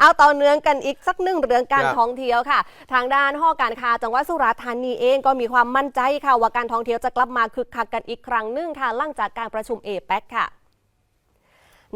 เอาต่อเนื่องกันอีกสักหนึ่งเรื่องการครับ ท่องเที่ยวค่ะ ทางด้านหอการค้าจังหวัดสุราษฎร์ธานีเองก็มีความมั่นใจค่ะว่าการท่องเที่ยวจะกลับมาคึกคักกันอีกครั้งหนึ่งค่ะหลังจากการประชุมเอแปค่ะ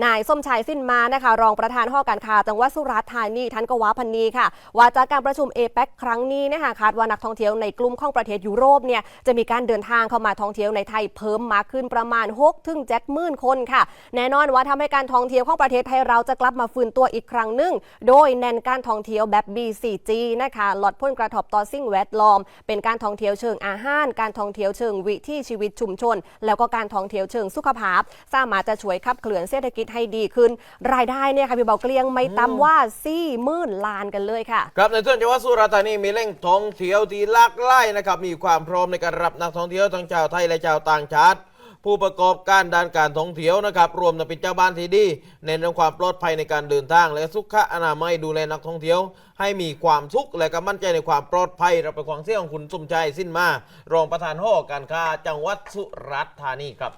นายส้มชัยสิ้นมานะคะ รองประธานหอการค้าจังหวัดสุราษฎร์ธานีท่านก็ว่าพันนีค่ะ ว่าจากการประชุมเอแปครั้งนี้นะคะคาดว่านักท่องเที่ยวในกลุ่มของประเทศยุโรปเนี่ยจะมีการเดินทางเข้ามาท่องเที่ยวในไทยเพิ่มมากขึ้นประมาณ6ถึง7หมื่นคนค่ะ แน่นอนว่าทำให้การท่องเที่ยวของประเทศไทยเราจะกลับมาฟื้นตัวอีกครั้งหนึ่งโดยแน่นการท่องเที่ยวแบบ BCG นะคะลดผลกระทบต่อสิ่งแวดล้อม เป็นการท่องเที่ยวเชิงอาหาร การท่องเที่ยวเชิงวิถีชีวิตชุมชน แล้วก็การท่องเที่ยวเชิงสุขภาพ สามารถจะช่วยขับเคลื่อนเศรษฐกิจให้ดีขึ้น รายได้เนี่ยค่ะพี่เบาเกลียงไม่ต่ำว่า4มื่นล้านกันเลยค่ะ ครับในส่วนจังหวัดสุราษฎร์ธานีมีแหล่งท่องเที่ยวที่หลากหลายนะครับมีความพร้อมในการรับนักท่องเที่ยวทั้งชาวไทยและชาวต่างชาติผู้ประกอบการด้านการท่องเที่ยวนะครับ รวมทั้งเป็นเจ้าบ้านที่ดีในเรื่องความปลอดภัยในการเดินทาง และสุขอนามัยดูแลนักท่องเที่ยว ให้มีความสุขและก็มั่นใจในความปลอดภัย เราไปฟังเสียงของคุณสมใจสิ้นมา รองประธานหอการค้าจังหวัดสุราษฎร์ธานีครับ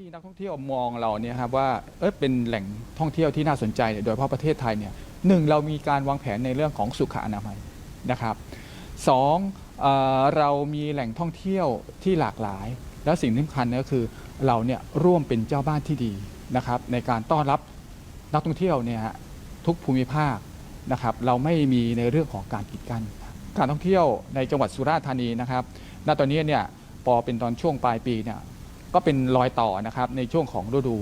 ที่นักท่องเที่ยวมองเราเนี่ยครับว่าเอยเป็นแหล่งท่องเที่ยวที่น่าสนใจโดยเฉพาะประเทศไทยเนี่ยหนึ่งเรามีการวางแผนในเรื่องของสุขอนามัยนะครับสองเออเรามีแหล่งท่องเที่ยวที่หลากหลาย และสิ่งสำคัญเนี่ยก็คือเราเนี่ยร่วมเป็นเจ้าบ้านที่ดีนะครับในการต้อนรับนักท่องเที่ยวเนี่ยฮะทุกภูมิภาคนะครับเราไม่มีในเรื่องของการกีดกันการท่องเที่ยวในจังหวัดสุราษฎร์ธานีนะครับณตอนนี้เนี่ยพอเป็นตอนช่วงปลายปีเนี่ย ก็เป็นรอยต่อนะครับในช่วงของฤดู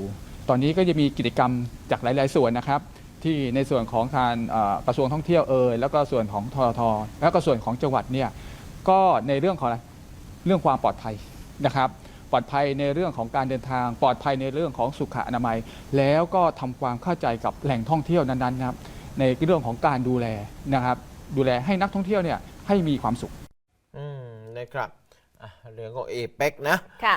ตอนนี้ก็จะมีกิจกรรมจากหลาย ๆ ส่วนนะครับ ที่ในส่วนของทางเอ่อกระทรวงท่องเที่ยวเอ่ยแล้วก็ส่วนของททแล้วก็ส่วนของจังหวัดเนี่ยก็ในเรื่องของอะไรเรื่องความปลอดภัยนะครับ ปลอดภัยในเรื่องของการเดินทาง ปลอดภัยในเรื่องของสุขอนามัย แล้วก็ทำความเข้าใจกับแหล่งท่องเที่ยวนั้นๆนะครับในเรื่องของการดูแลนะครับ ดูแลให้นักท่องเที่ยวเนี่ยให้มีความสุข อืมนะครับอะเรื่องของเอเปกนะค่ะ